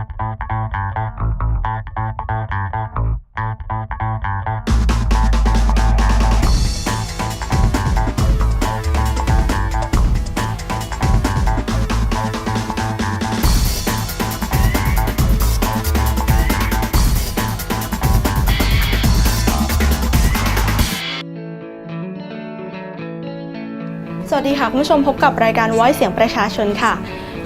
สวัสดีค่ะ คุณผู้ชมพบกับรายการ Voice เสียงประชาชนค่ะ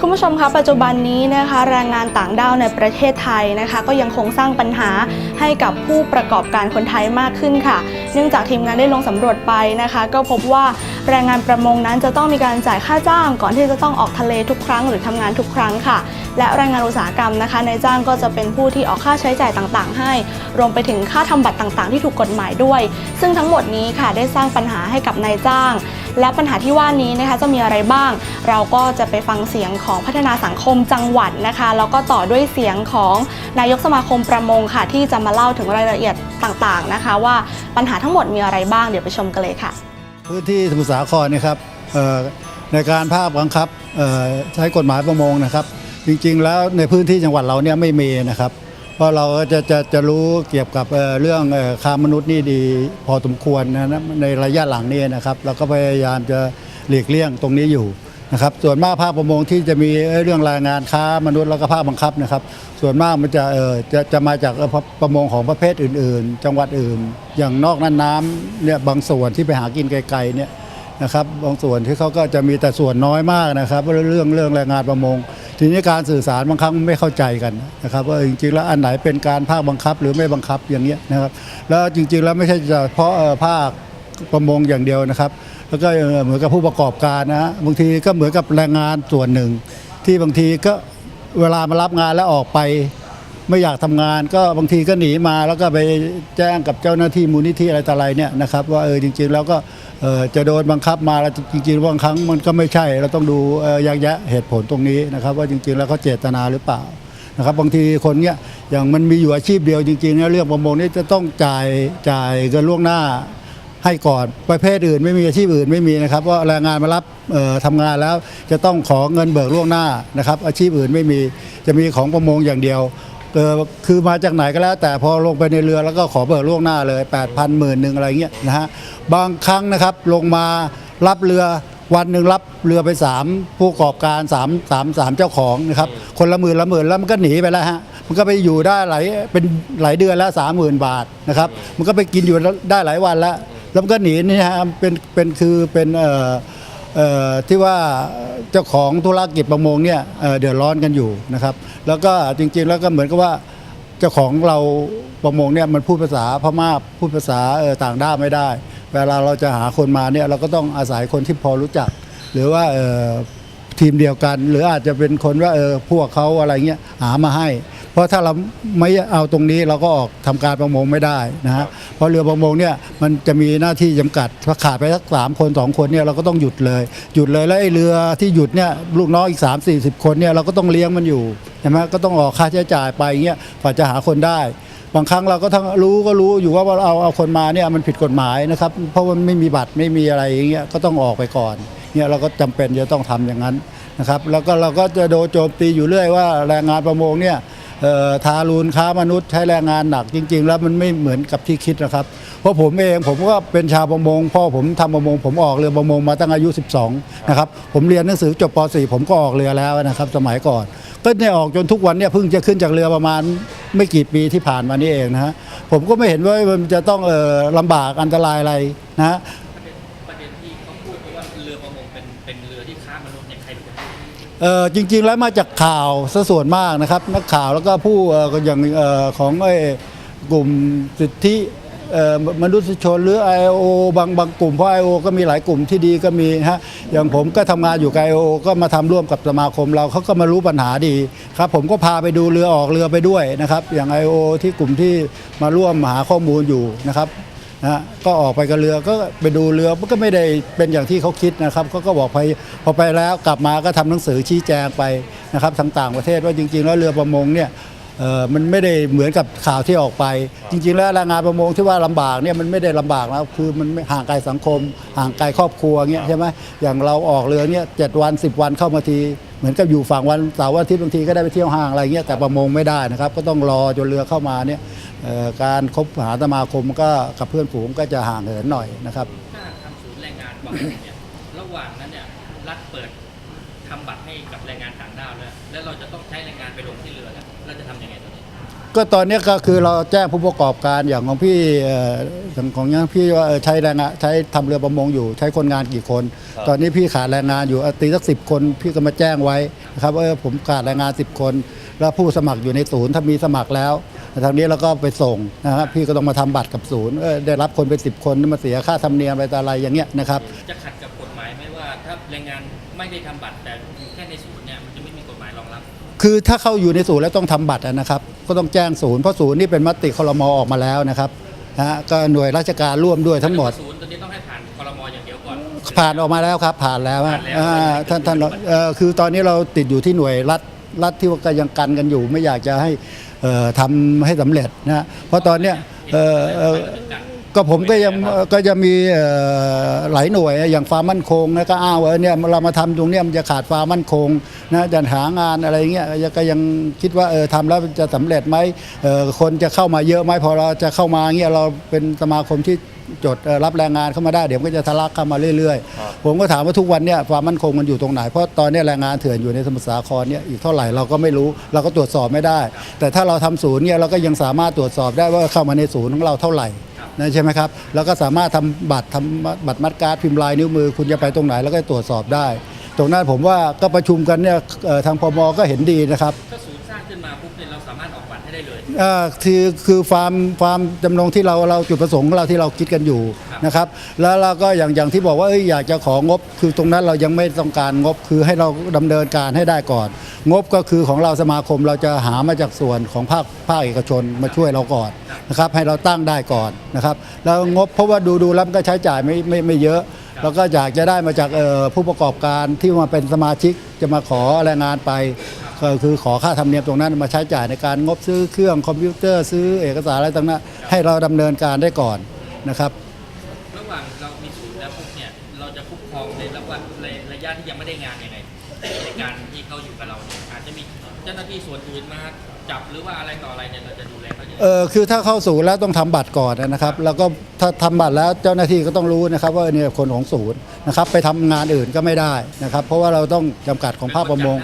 คุณผู้ชมคะปัจจุบันนี้นะคะแรงงานต่างด้าวในประเทศไทยนะคะ ก็ยังคงสร้างปัญหาให้กับผู้ประกอบการคนไทยมากขึ้นค่ะ เนื่องจากทีมงานได้ลงสำรวจไปนะคะ ก็พบว่าแรงงานประมงนั้นจะต้องมีการจ่ายค่าจ้าง ก่อนที่จะต้องออกทะเลทุกครั้งหรือทำงานทุกครั้งค่ะ และแรงงานอุตสาหกรรมนะคะนายจ้างก็จะเป็นผู้ที่ออกค่าใช้จ่ายต่างๆ ให้ รวมไปถึงค่าทำบัตรต่างๆ ที่ถูกกฎหมายด้วย ซึ่งทั้งหมดนี้ค่ะได้สร้างปัญหาให้กับนายจ้าง และปัญหาที่ว่านี้นะคะจะมีอะไรบ้าง เราก็จะไปฟังเสียงของพัฒนาสังคมจังหวัดนะคะแล้วก็ต่อด้วยเสียงของนายกสมาคมประมงค่ะ ที่จะมาเล่าถึงรายละเอียดต่างๆนะคะ ว่าปัญหาทั้งหมดมีอะไรบ้างเดี๋ยวไปชมกันเลยค่ะ พื้นที่สมุทรสาครเนะครับในการภาคบังคับใช้กฎหมายประมงนะครับ จริงๆ แล้วในพื้นที่จังหวัดเราเนี่ยไม่มีนะครับ เพราะเราก็จะจะจะรู้เกี่ยวกับเรื่องค้ามนุษย์นี่ดีพอสมควรนะในระยะหลังนี้นะครับเราก็พยายามจะหลีกเลี่ยงตรงนี้อยู่นะครับส่วนมากภาคประมงที่จะมีเรื่องรายงานค้ามนุษย์แล้วก็ภาคบังคับนะครับ ส่วนมากมันจะเออจะจะมาจากประมงของประเภทอื่น ๆ จังหวัดอื่น อย่างนอกน่านน้ำเนี่ยบางส่วนที่ไปหากินไกลๆเนี่ยนะครับบางส่วนที่เขาก็จะมีแต่ส่วนน้อยมากนะครับเรื่องเรื่องแรงงานประมง ทีนี้การสื่อสารบางครั้งไม่เข้าใจกันนะครับว่าจริงๆแล้วอันไหนเป็นการภาคบังคับหรือไม่บังคับอย่างเงี้ยนะครับ แล้วจริงๆแล้วไม่ใช่เฉพาะภาคประมงอย่างเดียวนะครับ แล้วก็เหมือนกับผู้ประกอบการนะบางทีก็เหมือนกับแรงงานส่วนหนึ่ง ที่บางทีก็เวลามารับงานแล้วออกไปไม่อยากทำงานก็บางทีก็หนีมาแล้วก็ไปแจ้งกับเจ้าหน้าที่มูลนิธิอะไรต่ออะไรเนี่ยนะครับ ว่าเออจริง ๆ แล้วก็ จะโดนบังคับมาแล้วจริงๆบางครั้งมันก็ไม่ใช่ เราต้องดูเอ่อแยกแยะเหตุผลตรงนี้นะครับ ว่าจริงๆแล้วเขาเจตนาหรือเปล่านะครับบางทีคนเนี่ยอย่างมันมีอยู่อาชีพเดียวจริงๆเนี่ยเรื่องประมงนี่จะต้องจ่ายจ่ายเงินล่วงหน้าให้ก่อนประเภทอื่น ไม่มีอาชีพอื่นไม่มีนะครับว่าแรงงานมารับเอ่อทำงานแล้วจะต้องขอเงินเบิกล่วงหน้านะครับ อาชีพอื่นไม่มีจะมีของประมงอย่างเดียว เออคือมาจากไหนก็แล้ว แต่พอลงไปในเรือแล้วก็ขอเบิกล่วงหน้าเลย 8 0 0 0หมื่นหนึ่งอะไรเงี้ยนะฮะบางครั้งนะครับลงมารับเรือวันหนึ่งรับเรือไป 3 ผู้ประกอบการ3 3 3เจ้าของนะครับคนละหมื่นละหมื่นแล้วมันก็หนีไปแล้วฮะมันก็ไปอยู่ได้หลายเป็นหลายเดือนแล้วสามหมื่นบาทนะครับมันก็ไปกินอยู่ได้หลายวันแล้วแล้วมันก็หนีนี่ฮะเป็นเป็นคือเป็นเอ่อเอ่อ ที่ว่าเจ้าของธุรกิจประมงเนี่ยเเดือดร้อนกันอยู่นะครับ แล้วก็จริงๆแล้วก็เหมือนกับว่าเจ้าของเราประมงเนี่ยมันพูดภาษาพม่าพูดภาษาต่างด้าวไม่ได้ เวลาเราจะหาคนมาเนี่ยเราก็ต้องอาศัยคนที่พอรู้จัก หรือว่าทีมเดียวกัน หรืออาจจะเป็นคนว่าเออพวกเขาอะไรเงี้ยหามาให้ เพราะถ้าเราไม่เอาตรงนี้เราก็ออกทำการประมงไม่ได้นะฮะเพราะเรือประมงเนี่ยมันจะมีหน้าที่จำกัดถ้าขาดไปสักสามคนสองคนเนี่ยเราก็ต้องหยุดเลย หยุดเลยแล้วไอ้เรือที่หยุดเนี่ยลูกน้องอีก 3 4 0 คนเนี่ยเราก็ต้องเลี้ยงมันอยู่ใช่ไหมก็ต้องออกค่าใช้จ่ายไปเงี้ยกว่าจะหาคนได้บางครั้งเราก็ทั้งรู้ก็รู้อยู่ว่าเอาเอาคนมาเนี่ยมันผิดกฎหมายนะครับ เพราะว่ามันไม่มีบัตรไม่มีอะไรอย่างเงี้ยก็ต้องออกไปก่อนเนี่ยเราก็จำเป็นจะต้องทำอย่างนั้นนะครับ แล้วก็เราก็จะโดนโจมตีอยู่เรื่อยว่าแรงงานประมงเนี่ยเอ่อ ทารุณค้ามนุษย์ใช้แรงงานหนักจริง ๆ แล้วมันไม่เหมือนกับที่คิดนะครับ เพราะผมเองผมก็เป็นชาวประมงพ่อผมทำประมง ผมออกเรือประมงมาตั้งอายุ 12 นะครับ ผมเรียนหนังสือจบป .4 ผมก็ออกเรือแล้วนะครับ สมัยก่อน ก็เนี่ยออกจนทุกวันเนี่ยเพิ่งจะขึ้นจากเรือประมาณไม่กี่ปีที่ผ่านมานี่เองนะฮะผมก็ไม่เห็นว่ามันจะต้องเออลำบากอันตรายอะไรนะ จริงๆแล้วมาจากข่าวซะส่วนมากนะครับ นักข่าวแล้วก็ผู้อย่างออของไอ้กลุ่มสิทธิมนุษยชนหรือ IO บางบางกลุ่มเพราะ IO ก็มีหลายกลุ่มที่ดีก็มีฮะอย่างผมก็ทำงานอยู่กับ IO ก็มาทำร่วมกับสมาคมเราเขาก็มารู้ปัญหาดีครับ ผมก็พาไปดูเรือออกเรือไปด้วยนะครับ อย่าง IO ที่กลุ่มที่มาร่วมหาข้อมูลอยู่นะครับ นะก็ออกไปกับเรือก็ไปดูเรือมันก็ไม่ได้เป็นอย่างที่เขาคิดนะครับเขาก็บอกไปพอไปแล้วกลับมาก็ทำหนังสือชี้แจงไปนะครับทางต่างประเทศว่าจริง ๆ แล้วเรือประมงเนี่ยมันไม่ได้เหมือนกับข่าวที่ออกไป จริง ๆ แล้วแรงงานประมงที่ว่าลำบากเนี่ยมันไม่ได้ลำบากนะคือมันห่างไกลสังคม ห่างไกลครอบครัวเงี้ยใช่ไหมอย่างเราออกเรือเนี่ยเจ็ดวัน 10 วันเข้ามาที มือนกับอยู่ฝั่งวันเสาร์วันอาทิตย์บางทีก็ได้ไปเที่ยวห้างอะไรเงี้ยแต่ประมงไม่ได้นะครับ ก็ต้องรอจนเรือเข้ามาเนี่ยการคบหาสมาคมก็กับเพื่อนฝูงก็จะห่างเหินหน่อยนะครับถ้าทำศูนย์แรงงานบางเนี่ยระหว่าง ก็ตอนนี้ก็คือเราแจ้งผู้ประกอบการอย่างของพี่เอ่อของของยังพี่ว่าเออใช้แรงงานใช้ทำเรือประมงอยู่ใช้คนงานกี่คน ตอนนี้พี่ขาดแรงงานอยู่เอาตีสักสิบคน พี่ก็มาแจ้งไว้นะครับว่าเออผมขาดแรงงาน10คน แล้วผู้สมัครอยู่ในศูนย์ถ้ามีสมัครแล้วทางนี้เราก็ไปส่งนะครับพี่ก็ต้องมาทำบัตรกับศูนย์เออได้รับคนเป็น10คนมาเสียค่าธรรมเนียมอะไรต่ออะไรอย่างเงี้ยนะครับ จะขัดกับกฎหมายไหมว่าถ้าแรงงานไม่ได้ทำบัตรแต่อยู่แค่ใน ศูนย์เนี่ยมันจะไม่มีกฎหมายรองรับ คือถ้าเข้าอยู่ในศูนย์แล้วต้องทำบัตรนะครับ ก็ต้องแจ้งศูนย์เพราะศูนย์นี่เป็นมติคลมออกมาแล้วนะครับนะฮะก็หน่วยราชการร่วมด้วยทั้งหมดศูนย์ตัวนี้ต้องให้ผ่านครมอย่างเดียวก่อนผ่านออกมาแล้วครับ ผ่านแล้วฮะผ่านแล้วอ่าท่านท่านเอ่อคือตอนนี้เราติดอยู่ที่หน่วยรัฐรัฐที่ว่าก็ยังกันกันอยู่ ไม่อยากจะให้เอ่อทำให้สำเร็จนะฮะเพราะตอนเนี้ยเอ่อเอ่อ ก็ผมก็ยังก็จะมีเอ่อหลายหน่วยอย่างความมั่นคงนะก็อ้าวว่าเนี่ยเรามาทำตรงเนี้ยมันจะขาดความมั่นคงนะจะหางานอะไรเงี้ยก็ยังคิดว่าเออทำแล้วจะสำเร็จไหมเอ่อคนจะเข้ามาเยอะไหมพอเราจะเข้ามาเงี้ยเราเป็นสมาคมที่จดเอ่อรับแรงงานเข้ามาได้เดี๋ยวมันก็จะทะลักเข้ามาเรื่อยๆ ผมก็ถามว่าทุกวันเนี่ยความมั่นคงมันอยู่ตรงไหน เพราะตอนเนี้ยแรงงานเถื่อนอยู่ในสมุทรสาครเนี่ยอีกเท่าไหร่เราก็ไม่รู้เราก็ตรวจสอบไม่ได้ แต่ถ้าเราทำศูนย์เนี่ยเราก็ยังสามารถตรวจสอบได้ว่าเข้ามาในศูนย์ของเราเท่าไหร่ นะใช่ไหมครับ แล้วก็สามารถทำบัตรทำบัตรมัดการ์ดพิมพ์ลายนิ้วมือ คุณจะไปตรงไหนแล้วก็ตรวจสอบได้ ตรงนั้นผมว่าก็ประชุมกันเนี่ยเอ่อทางพมก็เห็นดีนะครับถ้าศูนย์สร้างขึ้นมาปุ๊บเนี่ยเราสามารถออกบัตรให้ได้เลยเอ่อคือคือความความจำนงที่เราเราจุดประสงค์ของเราที่เราคิดกันอยู่ครับ นะครับแล้วเราก็อย่างอย่างที่บอกว่าเอ้ยอยากจะของบ คือตรงนั้นเรายังไม่ต้องการงบคือให้เราดำเนินการให้ได้ก่อน งบก็คือของเราสมาคมเราจะหามาจากส่วนของภาคภาคเอกชนมาช่วยเราก่อนนะครับให้เราตั้งได้ก่อนนะครับแล้วงบเพราะว่าดูดูแล้วมันก็ใช้จ่ายไม่ไม่ไม่เยอะ แล้วก็อยากจะได้มาจากเอ่อผู้ประกอบการที่มาเป็นสมาชิกจะมาขอแรงงานไป ก็คือขอค่าธรรมเนียมตรงนั้นมาใช้จ่ายในการงบซื้อเครื่องคอมพิวเตอร์ซื้อเอกสารอะไรต่างๆให้เราดำเนินการได้ก่อนนะครับ ระหว่างเรามีศูนย์แล้วปุ๊บเนี่ย เราจะคุ้มครองในระหว่างในระยะที่ยังไม่ได้งานยังไงในการที่เขาอยู่กับเราเนี่ยอาจจะมีเจ้าหน้าที่ส่วนอื่นมาจับหรือว่าอะไรต่ออะไรเนี่ยเราจะดูแลเขาอย่างไร เออคือถ้าเข้าศูนย์แล้วต้องทำบัตรก่อนนะครับ แล้วก็ถ้าทำบัตรแล้วเจ้าหน้าที่ก็ต้องรู้นะครับ ว่าเนี่ยคนของศูนย์นะครับ ไปทำงานอื่นก็ไม่ได้นะครับ เพราะว่าเราต้องจำกัดของภาคประมง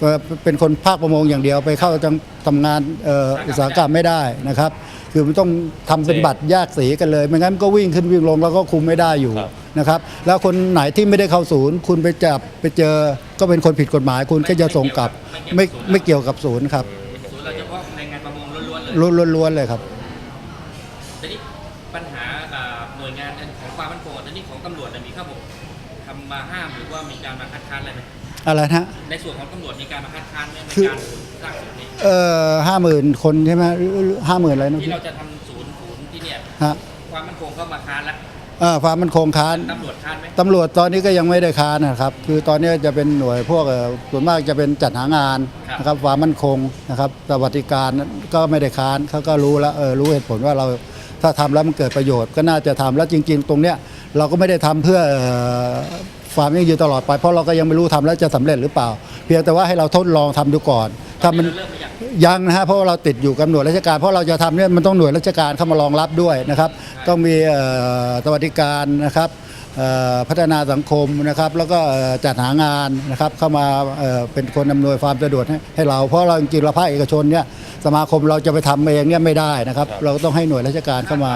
เอ่อเป็นคนภาคประมงอย่างเดียวไปเข้าจังทำงานเอ่ออุตสาหกรรมไม่ได้นะครับ คือมันต้องทำเป็นบัตรแยกสีกันเลย ไม่งั้นมันก็วิ่งขึ้นวิ่งลงแล้วก็คุมไม่ได้อยู่นะครับ แล้วคนไหนที่ไม่ได้เข้าศูนย์ คุณไปจับไปเจอก็เป็นคนผิดกฎหมาย คุณก็จะส่งกลับไม่ไม่เกี่ยวกับศูนย์ครับศูนย์เราเฉพาะแรงงานประมงล้วนๆเลยล้วนๆเลยครับทีนี้ปัญหาอ่าหน่วยงานของความมั่นคงตอนนี้ของตำรวจเนี่ยมีข้อบอกทำมาห้ามหรือว่ามีการมาคัดค้านอะไรไหม อะไรนะฮะในส่วนของตำรวจมีการมาคัดค้านไหมในคือการสร้างศูนย์นี้เอ่อห้าหมื่นคนใช่ไหมห้าหมื่นอะไรนะที่พี่เราจะทำศูนย์ศูนย์ที่เนี่ยฮะความมั่นคงก็มาค้านแล้วเอ่อความมันคงค้าน ตำรวจค้านไหมตำรวจตอนนี้ก็ยังไม่ได้ค้านนะครับ คือตอนนี้จะเป็นหน่วยพวกเอ่อส่วนมากจะเป็นจัดหางานนะครับความมั่นคงนะครับสวัสดิการก็ไม่ได้ค้านเขาก็รู้แล้วเออรู้เหตุผลว่าเราถ้าทำแล้วมันเกิดประโยชน์ก็น่าจะทำแล้วจริง ๆ ตรงเนี้ยเราก็ไม่ได้ทำเพื่อเอ่อ ความยั่งยืนตลอดไป เพราะเราก็ยังไม่รู้ทำแล้วจะสำเร็จหรือเปล่า เพียงแต่ว่าให้เราทดลองทำดูก่อนถ้ามันยังนะฮะเพราะว่าเราติดอยู่กับหน่วยราชการ เพราะเราจะทำเนี่ยมันต้องหน่วยราชการเข้ามารองรับด้วยนะครับ ต้องมีสวัสดิการนะครับพัฒนาสังคมนะครับ แล้วก็จัดหางานนะครับเข้ามาเป็นคนอำนวยความสะดวกให้ใหเรา เพราะเราจริงๆเราภาคเอกชนเนี่ยสมาคมเราจะไปทำเองเนี่ยไม่ได้นะครับ เราต้องให้หน่วยราชการเข้ามา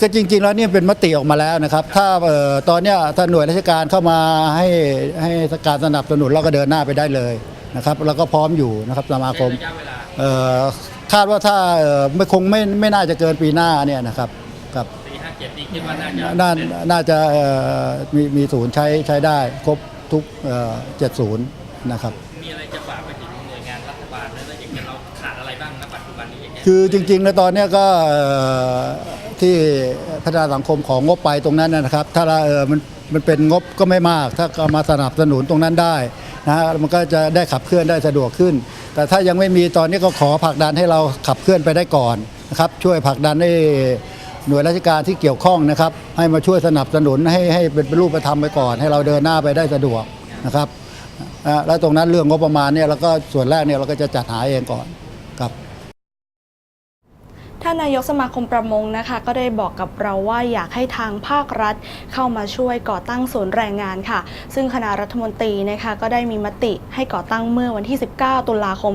ก็จริง ๆ แล้วเนี่ยเป็นมติออกมาแล้วนะครับ ถ้าเอ่อตอนเนี้ยถ้าหน่วยราชการเข้ามาให้ให้การสนับสนุนเราก็เดินหน้าไปได้เลยนะครับเราก็พร้อมอยู่นะครับสมาคมใช้ระยะเวลาเอ่อคาดว่าถ้าเอ่อไม่คงไม่ไม่น่าจะเกินปีหน้าเนี่ยนะครับครับปีห้าเจ็ดนี่คิดว่าน่าจะน่าเสร็จน่าจะเอ่อมีมีศูนย์ใช้ใช้ได้ครบทุกเจ็ดศูนย์นะครับ มีอะไรจะฝากไปถึงหน่วยงานรัฐบาลแล้วอย่างเงี้ยเราขาดอะไรบ้างณปัจจุบันนี้อย่างเงี้ยคือจริงๆแล้วตอนเนี้ยก็เอ่อ ที่พัฒนาสังคมของงบไปตรงนั้นนะครับ ถ้าเราเออมันมันเป็นงบก็ไม่มาก ถ้ามาสนับสนุนตรงนั้นได้นะมันก็จะได้ขับเคลื่อนได้สะดวกขึ้น แต่ถ้ายังไม่มีตอนนี้ก็ขอผลักดันให้เราขับเคลื่อนไปได้ก่อนนะครับช่วยผลักดันให้หน่วยราชการที่เกี่ยวข้องนะครับ ให้มาช่วยสนับสนุนให้ให้เป็นรูปธรรมไปก่อน ให้เราเดินหน้าไปได้สะดวกนะครับแล้วตรงนั้นเรื่องงบประมาณเนี่ยเราก็ส่วนแรกเนี่ยเราก็จะจัดหาเองก่อน ท่านนายกสมาคมประมงนะคะ ก็ได้บอกกับเราว่าอยากให้ทางภาครัฐเข้ามาช่วยก่อตั้งศูนย์แรงงานค่ะ ซึ่งคณะรัฐมนตรีนะคะก็ได้มีมติให้ก่อตั้งเมื่อวันที่ 19 ตุลาคม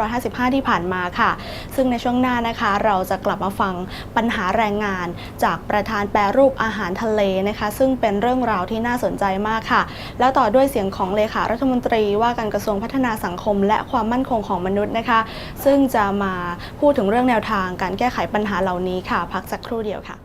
2555 ที่ผ่านมาค่ะ ซึ่งในช่วงหน้านะคะ เราจะกลับมาฟังปัญหาแรงงาน จากประธานแปรรูปอาหารทะเลนะคะ ซึ่งเป็นเรื่องราวที่น่าสนใจมากค่ะ แล้วต่อด้วยเสียงของเลขารัฐมนตรีว่าการกระทรวงพัฒนาสังคม และความมั่นคงของมนุษย์นะคะ ซึ่งจะมาพูดถึงเรื่องแนวทางการแก้ไขปัญหาเหล่านี้ค่ะ พักสักครู่เดียวค่ะ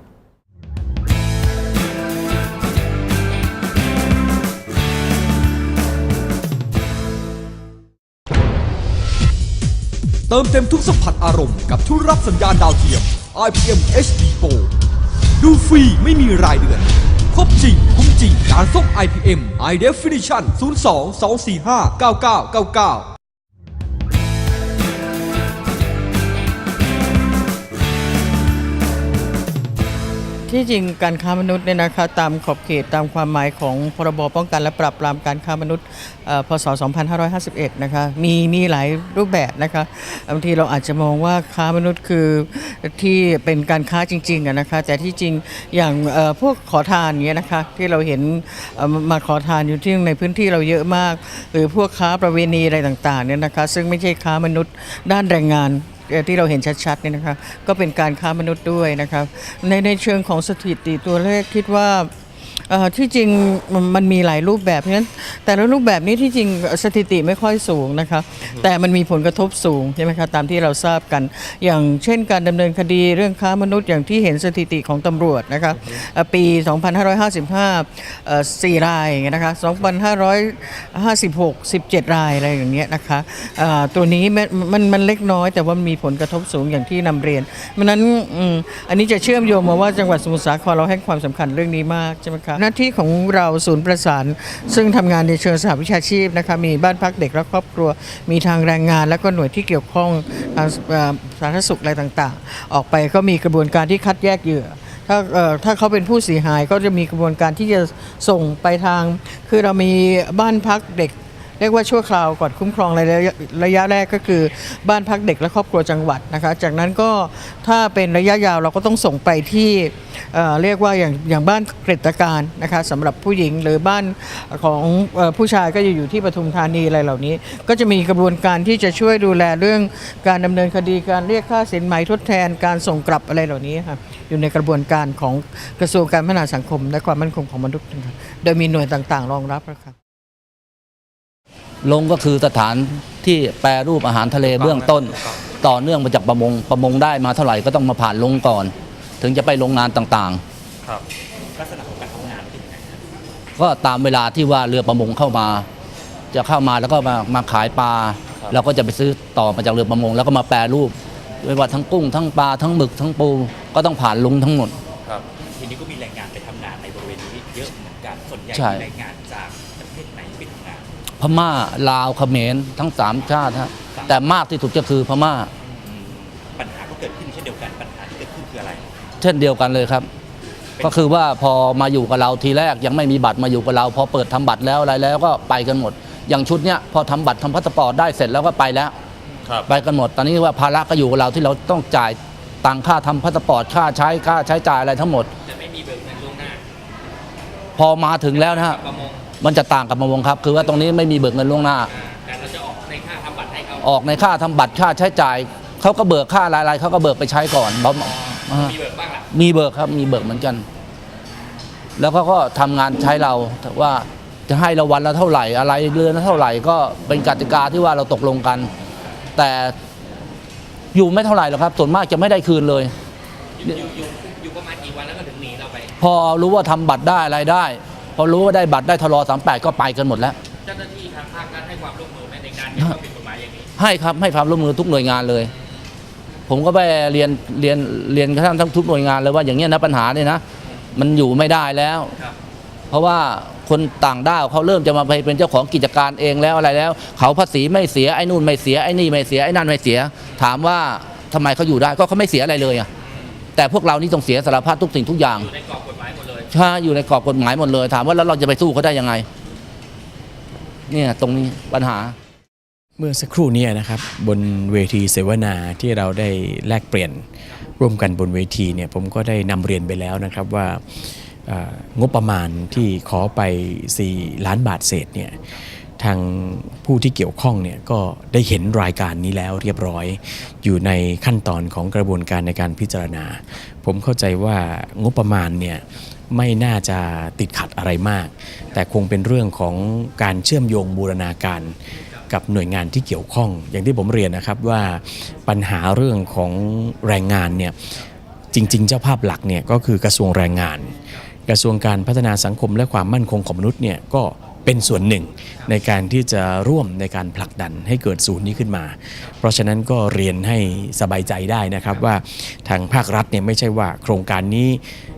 เติมเต็มทุกสัมผัสอารมณ์กับทุกรับสัญญาณดาวเทียม IPM HD Pro ดูฟรีไม่มีรายเดือน ครบจริง คุ้มจริง การส่ง IPM High Definition 02 245 9999 ที่จริงการค้ามนุษย์เนี่ยนะคะตามขอบเขตตามความหมายของพรบป้องกันและปราบปรามการค้ามนุษย์พศ 2551 นะคะมีมีหลายรูปแบบนะคะบางทีเราอาจจะมองว่าค้ามนุษย์คือที่เป็นการค้าจริงๆนะคะแต่ที่จริงอย่างพวกขอทานเนี้ยนะคะที่เราเห็นมาขอทานอยู่ที่ในพื้นที่เราเยอะมาก หรือพวกค้าประเวณีอะไรต่างๆเนี่ยนะคะซึ่งไม่ใช่ค้ามนุษย์ด้านแรงงาน ที่เราเห็นชัดๆเนี่ยนะครับก็เป็นการค้ามนุษย์ด้วยนะครับในในเชิงของสถิติตัวเลขคิดว่า ที่จริงมันมันมีหลายรูปแบบเพราะฉะนั้นแต่ละรูปแบบนี้ที่จริงสถิติไม่ค่อยสูงนะคะแต่มันมีผลกระทบสูงใช่ไหมคะตามที่เราทราบกัน อย่างเช่นการดำเนินคดีเรื่องค้ามนุษย์อย่างที่เห็นสถิติของตำรวจนะคะเอ่อปี 2555เอ่อ4รายอย่างเงี้ยนะคะ2556 17 รายอะไรอย่างเงี้ยนะคะเอ่อตัวนี้มันมันมันเล็กน้อยแต่ว่ามันมีผลกระทบสูงอย่างที่นำเรียนเพราะฉะนั้นอืมอันนี้จะเชื่อมโยงมาว่าจังหวัดสมุทรสาครเราให้ความสำคัญเรื่องนี้มากใช่ไหมคะหน้าที่ของเราศูนย์ประสาน ซึ่งทำงานในเชิงสหวิชาชีพนะคะมีบ้านพักเด็กและครอบครัว มีทางแรงงาน และก็หน่วยที่เกี่ยวข้องทางสาธารณสุขอะไรต่างๆ ออกไปก็มีกระบวนการที่คัดแยกเหยื่อถ้าถ้าเขาเป็นผู้เสียหายก็จะมีกระบวนการที่จะส่งไปทาง คือเรามีบ้านพักเด็ก เรียกว่าชั่วคราวก่อนคุ้มครองระยะระยะแรกก็คือ บ้านพักเด็กและครอบครัวจังหวัดนะคะ จากนั้นก็ถ้าเป็นระยะยาวเราก็ต้องส่งไปที่เเรียกว่าอย่างอย่างบ้านเกร็ดการนะคะสำหรับผู้หญิงหรือบ้านของอผู้ชายก็จะอยู่ที่ปทุมธานีอะไรเหล่านี้ ก็จะมีกระบวนการที่จะช่วยดูแลเรื่องการดำเนินคดีการเรียกค่าสินไหมทดแทนการส่งกลับอะไรเหล่านี้ค่ะอยู่ในกระบวนการของกระทรวงการพัฒนาสังคม และความมั่นคงของมนุษย์โดยมีหน่วยต่างๆ รองรับนะคะ ลงก็คือสถานที่แปรรูปอาหารทะเลเบื้องต้น ต่อเนื่องมาจากประมงประมงได้มาเท่าไหร่ก็ต้องมาผ่านลงก่อน ถึงจะไปโรงงานต่างครับลักษณะของการทำงานเป็นยังไงครับๆ ก็ตามเวลาที่ว่าเรือประมงเข้ามา จะเข้ามาแล้วก็มามาขายปลาเราก็จะไปซื้อต่อมาจากเรือประมง แล้วก็มาแปรรูปไม่ว่าทั้งกุ้งทั้งปลาทั้งหมึกทั้งปูก็ต้องผ่านลุงทั้งหมด ครับ ทีนี้ก็มีแรงงานไปทำงานในบริเวณนี้เยอะเหมือนกันส่วนใหญ่ใช่ มีแรงงานจาก พม่าลาวเขมรทั้งสามชาติฮะแต่มากที่สุดก็คือพม่า ปัญหาก็เกิดขึ้นเช่นเดียวกันปัญหาที่เกิดขึ้นคืออะไร เช่นเดียวกันเลยครับ ก็คือว่าพอมาอยู่กับเราทีแรกยังไม่มีบัตรมาอยู่กับเรา พอเปิดทำบัตรแล้วอะไรแล้วก็ไปกันหมด อย่างชุดเนี้ยพอทำบัตรทำพาสปอร์ตได้เสร็จแล้วก็ไปแล้วครับไปกันหมด ตอนนี้ว่าภาระก็อยู่กับเราที่เราต้องจ่ายตังค่าทำพาสปอร์ตค่าใช้ค่าใช้จ่ายอะไรทั้งหมดแต่ไม่มีเบิกเงินล่วงหน้า พอมาถึงแล้วนะฮะประมง มันจะต่างกับประมงครับ คือว่าตรงนี้ไม่มีเบิกเงินล่วงหน้าอ่าแต่เราจะออกในค่าทำบัตรให้เขาออกในค่าทำบัตรค่าใช้จ่ายเขาก็เบิกค่ารายๆเขาก็เบิกไปใช้ก่อนบำอ่า มีเบิกบ้างล่ะมีเบิกครับมีเบิกเหมือนกัน แล้วก็ก็ทำงานใช้เราแต่ว่าจะให้เราวันละเท่าไหร่อะไรเรือนละเท่าไหร่ก็เป็นกติกาที่ว่าเราตกลงกัน แต่อยู่ไม่เท่าไหร่หรอกครับ ส่วนมากจะไม่ได้คืนเลย อยู่อยู่อยู่อยู่ประมาณกี่วันแล้วก็ถึงหนีเราไป พอรู้ว่าทำบัตรได้อะไรได้ พอรู้ว่าได้บัตรได้ทรอสามแปดก็ไปกันหมดแล้ว เจ้าหน้าที่ทางภาครัฐให้ความร่วมมือไหมในการที่เขาผิดกฎหมายอย่างนี้ให้ครับให้ความร่วมมือทุกหน่วยงานเลย ผมก็ไปเรียนเรียนเรียนกระทั่งทั้งทุกหน่วยงานเลยว่าอย่างเงี้ยนะปัญหาเนี่ยนะ มันอยู่ไม่ได้แล้ว ครับเพราะว่าคนต่างด้าวเขาเริ่มจะมาเป็นเจ้าของกิจการเองแล้วอะไรแล้ว เขาภาษีไม่เสียไอ้นู่นไม่เสียไอ้นี่ไม่เสียไอ้นั่นไม่เสีย ถามว่าทำไมเขาอยู่ได้ก็เขาไม่เสียอะไรเลยอะแต่พวกเรานี่ต้องเสียสารพัดทุกสิ่งทุกอย่าง อยู่ในกรอบกฎ หมายหมดเลยใช่อยู่ในกรอบกฎหมายหมดเลย ถามว่าแล้วเราจะไปสู้เขาได้ยังไง เนี่ยตรงนี้ปัญหา เมื่อสักครู่นี้นะครับ บนเวทีเสวนาที่เราได้แลกเปลี่ยนร่วมกันบนเวทีเนี่ยผมก็ได้นำเรียนไปแล้วนะครับว่างบประมาณที่ขอไป 4 ล้านบาทเศษเนี่ยทางผู้ที่เกี่ยวข้องเนี่ยก็ได้เห็นรายการนี้แล้วเรียบร้อย อยู่ในขั้นตอนของกระบวนการในการพิจารณา ผมเข้าใจว่างบประมาณเนี่ย ไม่น่าจะติดขัดอะไรมาก แต่คงเป็นเรื่องของการเชื่อมโยงบูรณาการกับหน่วยงานที่เกี่ยวข้อง อย่างที่ผมเรียนนะครับว่าปัญหาเรื่องของแรงงานเนี่ยจริง ๆ เจ้าภาพหลักเนี่ยก็คือกระทรวงแรงงาน กระทรวงการพัฒนาสังคมและความมั่นคงของมนุษย์เนี่ยก็ เป็นส่วนหนึ่งในการที่จะร่วมในการผลักดันให้เกิดศูนย์นี้ขึ้นมา เพราะฉะนั้นก็เรียนให้สบายใจได้นะครับว่าทางภาครัฐเนี่ยไม่ใช่ว่าโครงการนี้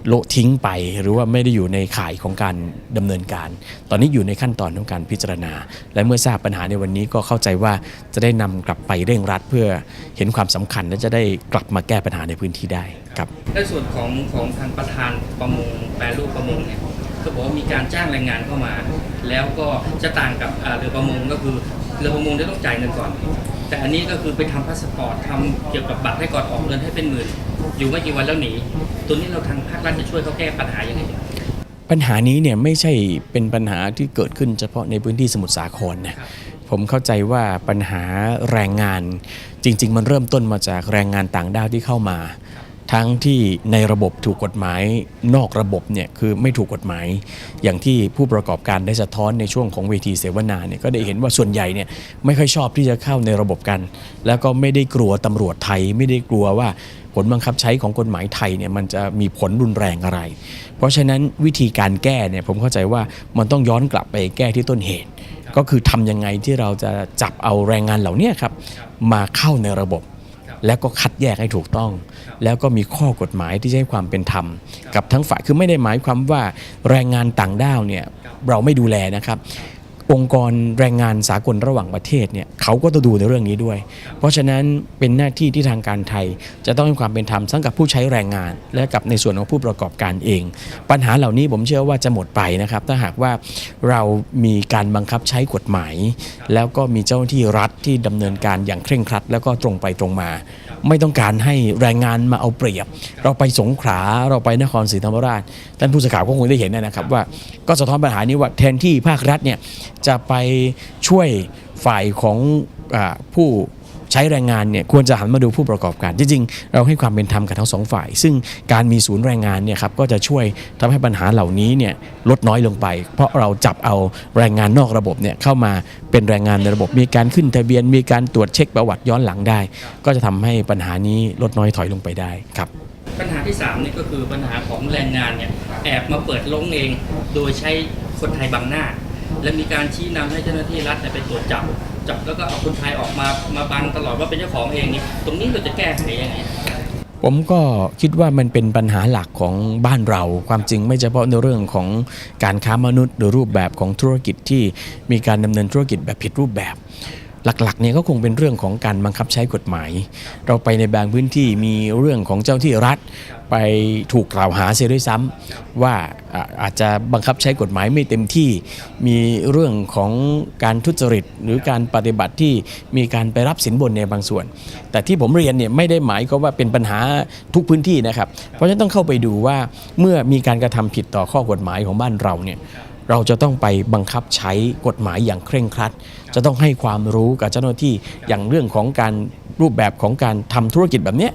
โละทิ้งไป หรือว่าไม่ได้อยู่ในข่ายของการดำเนินการ ตอนนี้อยู่ในขั้นตอนของการพิจารณา และเมื่อทราบปัญหาในวันนี้ก็เข้าใจว่าจะได้นำกลับไปเร่งรัดเพื่อเห็นความสำคัญและจะได้กลับมาแก้ปัญหาในพื้นที่ได้ครับในส่วนของของทางประธานประมงแปรรูปประมงเนี่ย ก็บอกว่ามีการจ้างแรงงานเข้ามา แล้วก็จะต่างกับเรือประมงก็คือเรือประมงจะต้องจ่ายเงินก่อน แต่อันนี้ก็คือไปทำพาสปอร์ตทำเกี่ยวกับบัตรให้ก่อนออกเงินให้เป็นหมื่น อยู่ไม่กี่วันแล้วหนีตัวนี้เราทางภาครัฐจะช่วยเขาแก้ปัญหายังไงปัญหานี้เนี่ยไม่ใช่เป็นปัญหาที่เกิดขึ้นเฉพาะในพื้นที่สมุทรสาครนะผมเข้าใจว่าปัญหาแรงงานจริง ๆ มันเริ่มต้นมาจากแรงงานต่างด้าวที่เข้ามา ทั้งที่ในระบบถูกกฎหมายนอกระบบเนี่ยคือไม่ถูกกฎหมาย อย่างที่ผู้ประกอบการได้สะท้อนในช่วงของเวทีเสวนาเนี่ยก็ได้เห็นว่าส่วนใหญ่เนี่ยไม่ค่อยชอบที่จะเข้าในระบบกัน แล้วก็ไม่ได้กลัวตำรวจไทย ไม่ได้กลัวว่าผลบังคับใช้ของกฎหมายไทยเนี่ยมันจะมีผลรุนแรงอะไร เพราะฉะนั้นวิธีการแก้เนี่ยผมเข้าใจว่ามันต้องย้อนกลับไปแก้ที่ต้นเหตุ ก็คือทำยังไงที่เราจะจับเอาแรงงานเหล่านี้ครับมาเข้าในระบบ แล้วก็คัดแยกให้ถูกต้อง แล้วก็มีข้อกฎหมายที่จะให้ความเป็นธรรม กับทั้งฝ่ายคือไม่ได้หมายความว่าแรงงานต่างด้าวเนี่ยเราไม่ดูแลนะครับ องค์กรแรงงานสากลระหว่างประเทศเนี่ยเขาก็ต้องดูในเรื่องนี้ด้วย เพราะฉะนั้นเป็นหน้าที่ที่ทางการไทย จะต้องให้ความเป็นธรรมทั้งกับผู้ใช้แรงงาน และกับในส่วนของผู้ประกอบการเอง ปัญหาเหล่านี้ผมเชื่อว่าจะหมดไปนะครับ ถ้าหากว่าเรามีการบังคับใช้กฎหมาย แล้วก็มีเจ้าหน้าที่รัฐที่ดำเนินการอย่างเคร่งครัด แล้วก็ตรงไปตรงมา ไม่ต้องการให้แรงงานมาเอาเปรียบ เราไปสงขลาเราไปนครศรีธรรมราชท่านผู้สื่อข่าวก็คงได้เห็นนะครับว่าก็สะท้อนปัญหานี้ว่าแทนที่ภาครัฐเนี่ยจะไปช่วยฝ่ายของอผู้ใช้แรงงานเนี่ยควรจะหันมาดูผู้ประกอบการ จริงๆ เราให้ความเป็นธรรมกับทั้งสองฝ่าย ซึ่งการมีศูนย์แรงงานเนี่ยครับก็จะช่วยทำให้ปัญหาเหล่านี้เนี่ยลดน้อยลงไป เพราะเราจับเอาแรงงานนอกระบบเนี่ยเข้ามาเป็นแรงงานในระบบมีการขึ้นทะเบียน มีการตรวจเช็คประวัติย้อนหลังได้ ก็จะทำให้ปัญหานี้ลดน้อยถอยลงไปได้ครับปัญหาที่3นี่ก็คือปัญหาของแรงงานเนี่ยแอบมาเปิดลงเอง โดยใช้คนไทยบังหน้า และมีการชี้นำให้เจ้าหน้าที่รัฐไปตรวจจับจับแล้วก็เอาคนไทยออกมามาบังตลอดว่าเป็นเจ้าของเองนี่ตรงนี้เราจะแก้ไขยังไงผมก็คิดว่ามันเป็นปัญหาหลักของบ้านเราความจริงไม่เฉพาะในเรื่องของการค้ามนุษย์หรือรูปแบบของธุรกิจที่มีการดำเนินธุรกิจแบบผิดรูปแบบ หลักๆเนี่ยก็คงเป็นเรื่องของการบังคับใช้กฎหมาย เราไปในบางพื้นที่มีเรื่องของเจ้าที่รัฐ ไปถูกกล่าวหาเสียด้วยซ้ำว่าอ่าอาจจะบังคับใช้กฎหมายไม่เต็มที่ มีเรื่องของการทุจริต หรือการปฏิบัติที่มีการไปรับสินบนในบางส่วน แต่ที่ผมเรียนเนี่ยไม่ได้หมายก็ว่าเป็นปัญหาทุกพื้นที่นะครับ เพราะฉะนั้นต้องเข้าไปดูว่าเมื่อมีการกระทำผิดต่อข้อกฎหมายของบ้านเราเนี่ย เราจะต้องไปบังคับใช้กฎหมายอย่างเคร่งครัด จะต้องให้ความรู้กับเจ้าหน้าที่อย่างเรื่องของการ รูปแบบของการทำธุรกิจแบบเนี้ย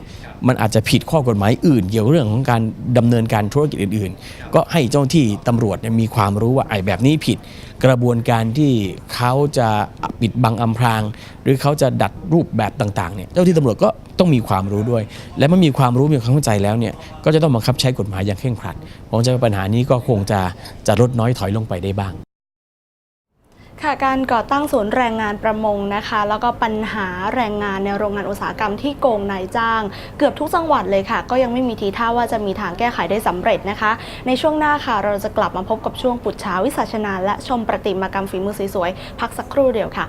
มันอาจจะผิดข้อกฎหมายอื่น เกี่ยวเรื่องของการดำเนินการธุรกิจอื่น ๆ ก็ให้เจ้าหน้าที่ตำรวจเนี่ยมีความรู้ว่าไอ้แบบนี้ผิด กระบวนการที่เขาจะปิดบังอำพราง หรือเขาจะดัดรูปแบบต่างๆเนี่ยเจ้าหน้าที่ตำรวจก็ต้องมีความรู้ด้วย และเมื่อมีความรู้มีความเข้าใจแล้วเนี่ยก็จะต้องบังคับใช้กฎหมายอย่างเคร่งครัดผมจะว่าปัญหานี้ก็คงจะจะลดน้อยถอยลงไปได้บ้าง ค่ะการก่อตั้งศูนย์แรงงานประมงนะคะ แล้วก็ปัญหาแรงงานในโรงงานอุตสาหกรรมที่โกงนายจ้าง เกือบทุกจังหวัดเลยค่ะ ก็ยังไม่มีทีท่าว่าจะมีทางแก้ไขได้สำเร็จนะคะ ในช่วงหน้าค่ะ เราจะกลับมาพบกับช่วงปุจฉาวิสัชนา และชมประติมากรรมฝีมือสวยๆพักสักครู่เดียวค่ะ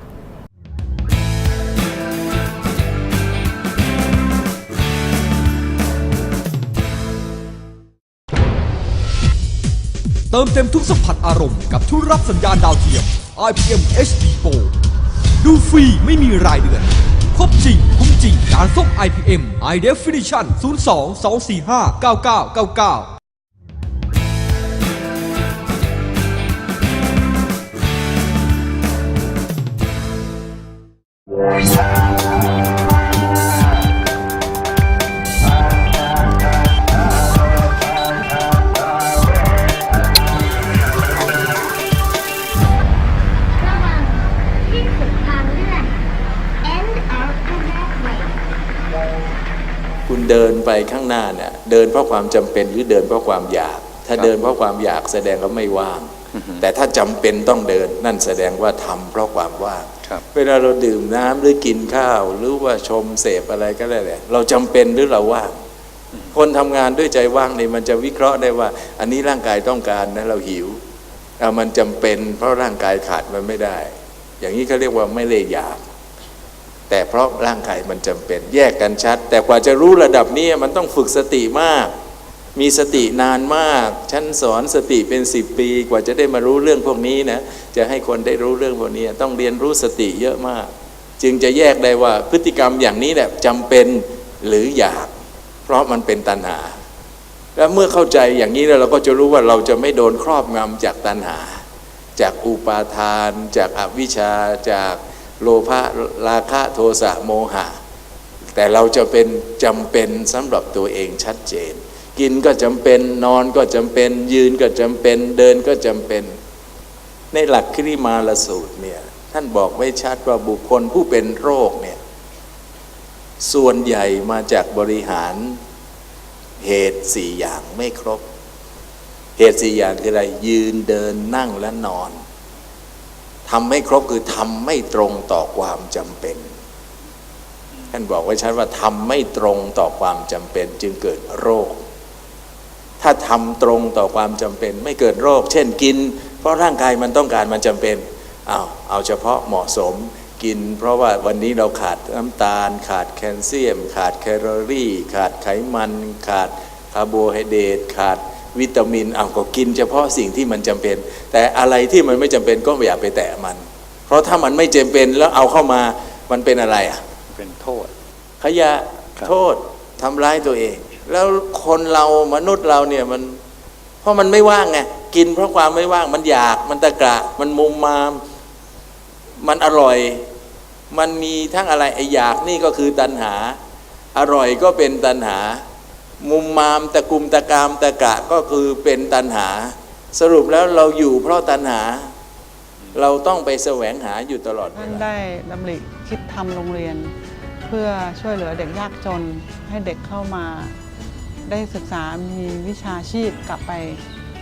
เติมเต็มทุกสัมผัสอารมณ์กับทุรับสัญญาณดาวเทียม IPM HD Pro ดูฟรีไม่มีรายเดือน ครบจริง คุ้มจริงการส่ง IPM High Definition 02 245 9999 เดินไปข้างหน้าเนี่ยเดินเพราะความจำเป็นหรือเดินเพราะความอยาก ถ้าเดินเพราะความอยากแสดงว่าไม่ว่าง แต่ถ้าจำเป็นต้องเดินนั่นแสดงว่าทำเพราะความว่างเวลาเราดื่มน้ำหรือกินข้าว หรือว่าชมเสพอะไรก็ได้แหละเราจำเป็นหรือเราว่างคนทำงานด้วยใจว่างนี่มันจะวิเคราะห์ได้ว่า อันนี้ร่างกายต้องการนะเราหิวเอามันจำเป็น เพราะร่างกายขาดมันไม่ได้ อย่างนี้เขาเรียกว่าไม่เลยอยาก แต่เพราะร่างกายมันจำเป็นแยกกันชัด แต่กว่าจะรู้ระดับนี้มันต้องฝึกสติมาก มีสตินานมาก ฉันสอนสติเป็นสิบปีกว่าจะได้มารู้เรื่องพวกนี้นะจะให้คนได้รู้เรื่องพวกนี้ต้องเรียนรู้สติเยอะมาก จึงจะแยกได้ว่าพฤติกรรมอย่างนี้แหละจำเป็นหรืออยาก เพราะมันเป็นตัณหา แล้วเมื่อเข้าใจอย่างนี้แล้วเราก็จะรู้ว่าเราจะไม่โดนครอบงำจากตัณหา จากอุปาทาน จากอวิชชาจาก โลภะราคะโทสะโมหะ แต่เราจะเป็นจำเป็นสำหรับตัวเองชัดเจน กินก็จำเป็นนอนก็จำเป็น ยืนก็จำเป็นเดินก็จำเป็น ในหลักคริมาลสูตรเนี่ยท่านบอกไว้ชัดว่าบุคคลผู้เป็นโรคเนี่ยส่วนใหญ่มาจากบริหารเหตุสี่อย่างไม่ครบ เหตุสี่อย่างคืออะไรยืนเดินนั่งและนอน ทำไม่ครบคือทำไม่ตรงต่อความจำเป็น ท่านบอกไว้ชัดว่าทำไม่ตรงต่อความจำเป็น จึงเกิดโรค ถ้าทำตรงต่อความจำเป็น ไม่เกิดโรค เช่นกิน เพราะร่างกายมันต้องการมันจำเป็นเอาเอาเฉพาะเหมาะสมกิน เพราะว่าวันนี้เราขาดน้ำตาล ขาดแคลเซียม ขาดแคลอรี่ ขาดไขมัน ขาดคาร์โบไฮเดรตขาด วิตามินเอาก็กินเฉพาะสิ่งที่มันจำเป็น แต่อะไรที่มันไม่จำเป็นก็ไม่อยากไปแตะมัน เพราะถ้ามันไม่จำเป็นแล้วเอาเข้ามามันเป็นอะไรอะเป็นโทษ ขยะโทษทำร้ายตัวเอง แล้วคนเรามนุษย์เราเนี่ยมัน เพราะมันไม่ว่างไงกินเพราะความไม่ว่างมันอยากมันตะกระมันมุมมามมันอร่อย มันมีทั้งอะไรไออยากนี่ก็คือตัณหา อร่อยก็เป็นตัณหา มุมมามตะกุมตะกามตะกะก็คือเป็นตัณหา สรุปแล้วเราอยู่เพราะตัณหา เราต้องไปแสวงหาอยู่ตลอดท่านได้ดำริคิดทำโรงเรียน เพื่อช่วยเหลือเด็กยากจนให้เด็กเข้ามา ได้ศึกษามีวิชาชีพกลับไป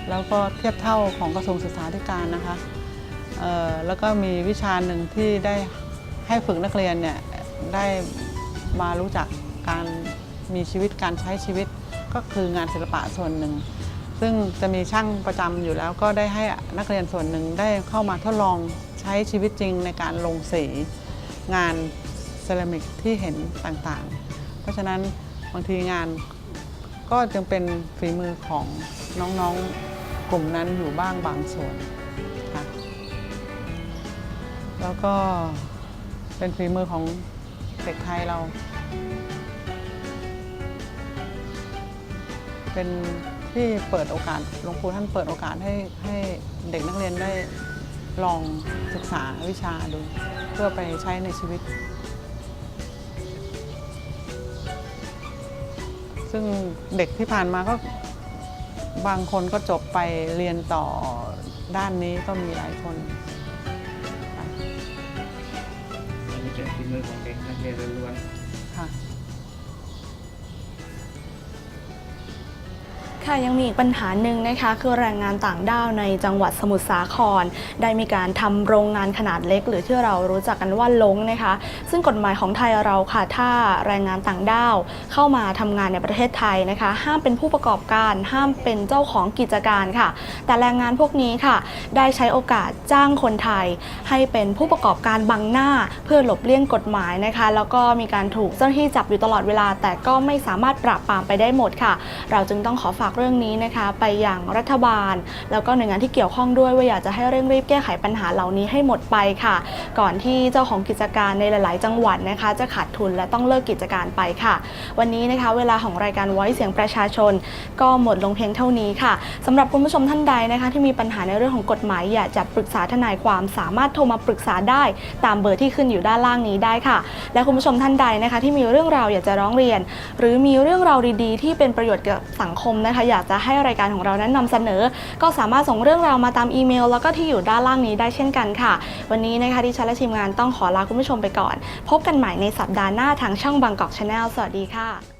แล้วก็เทียบเท่าของกระทรวงศึกษาธิการนะคะเอ่อแล้วก็มีวิชาหนึ่งที่ได้ให้ฝึกนักเรียนเนี่ยได้มารู้จักการ มีชีวิตการใช้ชีวิตก็คืองานศิลปะส่วนหนึ่ง ซึ่งจะมีช่างประจำอยู่แล้วก็ได้ให้นักเรียนส่วนหนึ่งได้เข้ามาทดลองใช้ชีวิตจริงในการลงสีงานเซรามิกที่เห็นต่างๆ เพราะฉะนั้นบางทีงานก็จึงเป็นฝีมือของน้องๆกลุ่มนั้นอยู่บ้างบางส่วนค่ะแล้วก็เป็นฝีมือของเด็กไทยเรา เป็นที่เปิดโอกาสหลวงปู่ท่านเปิดโอกาสให้ให้เด็กนักเรียนได้ลองศึกษาวิชาดู เพื่อไปใช้ในชีวิต ซึ่งเด็กที่ผ่านมาก็บางคนก็จบไปเรียนต่อด้านนี้ก็มีหลายคน ค่ะยังมีอีกปัญหาหนึ่งนะคะ คือแรงงานต่างด้าวในจังหวัดสมุทรสาคร ได้มีการทำโรงงานขนาดเล็ก หรือที่เรารู้จักกันว่าลงนะคะ ซึ่งกฎหมายของไทยเราค่ะถ้าแรงงานต่างด้าวเข้ามาทำงานในประเทศไทยนะคะ ห้ามเป็นผู้ประกอบการ ห้ามเป็นเจ้าของกิจการค่ะ แต่แรงงานพวกนี้ค่ะ ได้ใช้โอกาสจ้างคนไทย ให้เป็นผู้ประกอบการบังหน้า เพื่อหลบเลี่ยงกฎหมายนะคะ แล้วก็มีการถูกเจ้าหน้าที่จับอยู่ตลอดเวลา แต่ก็ไม่สามารถปราบปรามไปได้หมดค่ะ เราจึงต้องขอฝากรื่องนี้นะคะไปอยังรัฐบาล แล้วก็หน่วยงานที่เกี่ยวข้องด้วยว่าอยากจะให้เร่งรีบแก้ไขปัญหาเหล่านี้ให้หมดไปค่ะ ก่อนที่เจ้าของกิจการในหลาย ๆ จังหวัดนะคะ จะขาดทุนและต้องเลิกกิจการไปค่ะ วันนี้นะคะเวลาของรายการไว้เสียงประชาชน ก็หมดลงเพียงเท่านี้ค่ะสำหรับคุณผู้ชมท่านใดนะคะ ที่มีปัญหาในเรื่องของกฎหมายอยากจะปรึกษาทนายความสามารถโทรมาปรึกษาได้ ตามเบอร์ที่ขึ้นอยู่ด้านล่างนี้ได้ค่ะ และคุณผู้ชมท่านใดนะคะ ที่มีเรื่องราวอยากจะร้องเรียน หรือมีเรื่องราวดี ๆ ที่เป็นประโยชน์กับสังคมนะคะอยากจะให้รายการของเรานั้นนำเสนอ ก็สามารถส่งเรื่องราวมาตามอีเมล แล้วก็ที่อยู่ด้านล่างนี้ได้เช่นกันค่ะ วันนี้นะคะที่ฉันและทีมงานต้องขอลาคุณผู้ชมไปก่อน พบกันใหม่ในสัปดาห์หน้าทางช่องบางกอกชาแนลสวัสดีค่ะ